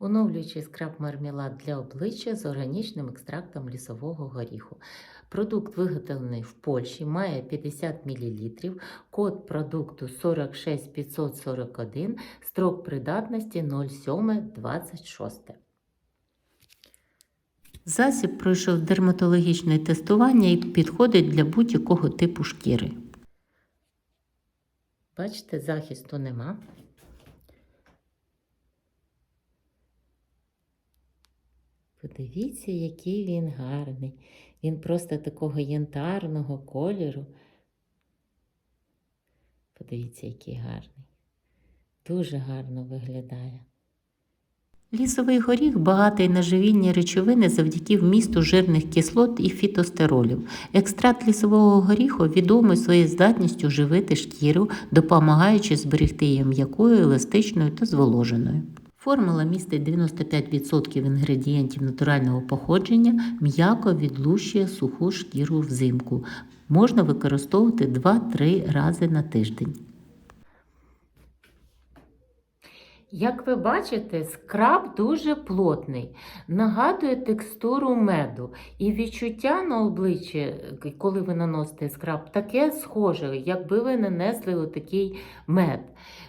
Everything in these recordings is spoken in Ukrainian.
Оновлюючий скраб мармелад для обличчя з органічним екстрактом лісового горіху. Продукт виготовлений в Польщі, має 50 мл, код продукту 46541, строк придатності 0726. Засіб пройшов дерматологічне тестування і підходить для будь-якого типу шкіри. Бачите, захисту нема. Подивіться, який він гарний. Він просто такого янтарного кольору. Подивіться, який гарний. Дуже гарно виглядає. Лісовий горіх багатий на живільні речовини завдяки вмісту жирних кислот і фітостеролів. Екстракт лісового горіху відомий своєю здатністю живити шкіру, допомагаючи зберегти її м'якою, еластичною та зволоженою. Формула містить 95% інгредієнтів натурального походження, м'яко відлущує суху шкіру взимку. Можна використовувати 2-3 рази на тиждень. Як ви бачите, скраб дуже плотний, нагадує текстуру меду. І відчуття на обличчі, коли ви наносите скраб, таке схоже, якби ви нанесли отакий мед.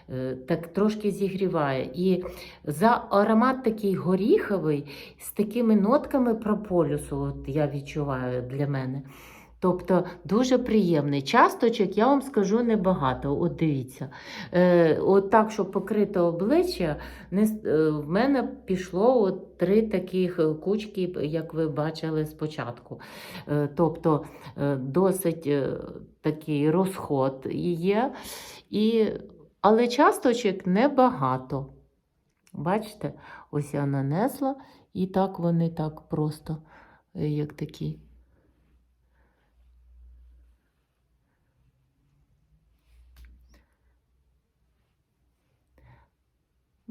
Е, Так трошки зігріває. І за аромат такий горіховий, з такими нотками прополісу, от я відчуваю для мене. Тобто дуже приємний. Часточок, я вам скажу, небагато. От дивіться. Е, от так, щоб покрити обличчя, не, е, в мене пішло от три таких е, кучки, як ви бачили спочатку. Е, тобто е, досить е, такий розход є. І, але часточок небагато. Бачите, ось я нанесла, і так вони так просто, е, як такі.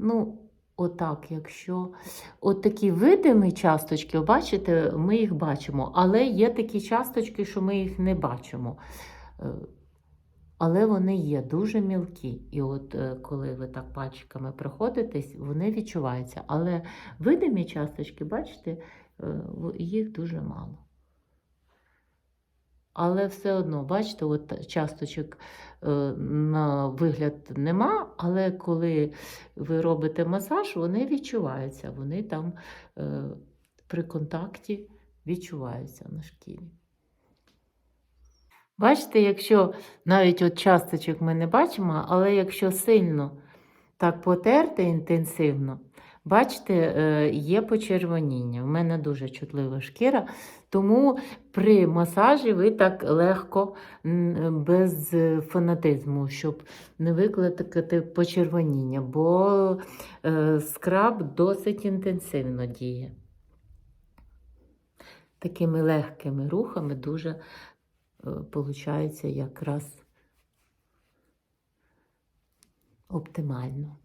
Ну, отак, якщо от такі видимі часточки, бачите, ми їх бачимо, але є такі часточки, що ми їх не бачимо. Е, Але вони є дуже мілкі. І от е, коли ви так пальчиками проходитесь, вони відчуваються. Але видимі часточки, бачите, е, їх дуже мало. Але все одно, бачите, от часточок е, на вигляд нема, але коли ви робите масаж, вони відчуваються. Вони там е, при контакті відчуваються на шкірі. Бачите, якщо навіть от часточок ми не бачимо, але якщо сильно так потерти інтенсивно, бачите, е, є почервоніння. У мене дуже чутлива шкіра, тому при масажі ви так легко, без е, фанатизму, щоб не викликати почервоніння, бо е, скраб досить інтенсивно діє. Такими легкими рухами дуже виходить якраз оптимально.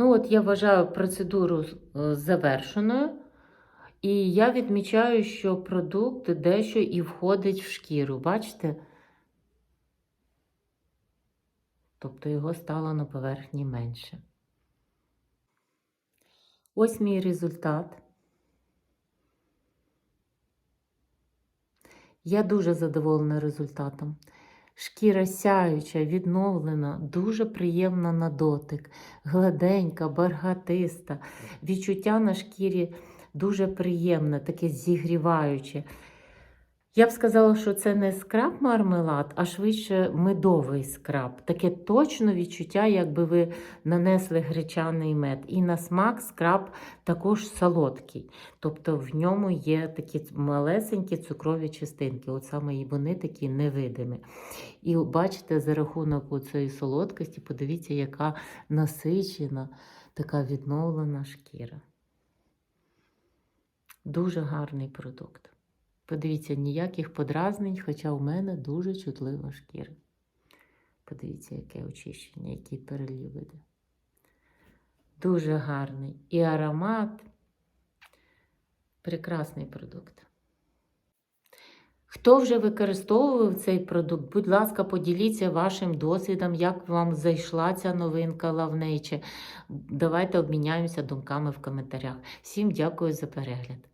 Ну, от я вважаю процедуру е, завершеною. І я відмічаю, що продукт дещо і входить в шкіру. Бачите? Тобто його стало на поверхні менше. Ось мій результат. Я дуже задоволена результатом. Шкіра сяюча, відновлена, дуже приємна на дотик, гладенька, баргатиста. Відчуття на шкірі дуже приємне, таке зігріваюче. Я б сказала, що це не скраб мармелад, а швидше медовий скраб. Таке точно відчуття, якби ви нанесли гречаний мед. І на смак скраб також солодкий. Тобто в ньому є такі малесенькі цукрові частинки. От саме і вони такі невидимі. І бачите, за рахунок цієї солодкості, подивіться, яка насичена, така відновлена шкіра. Дуже гарний продукт. Подивіться, ніяких подразнень, хоча у мене дуже чутлива шкіра. Подивіться, яке очищення, який перелів іде. Дуже гарний. І аромат. Прекрасний продукт. Хто вже використовував цей продукт, будь ласка, поділіться вашим досвідом, як вам зайшла ця новинка Лавнейче. Давайте обміняємося думками в коментарях. Всім дякую за перегляд.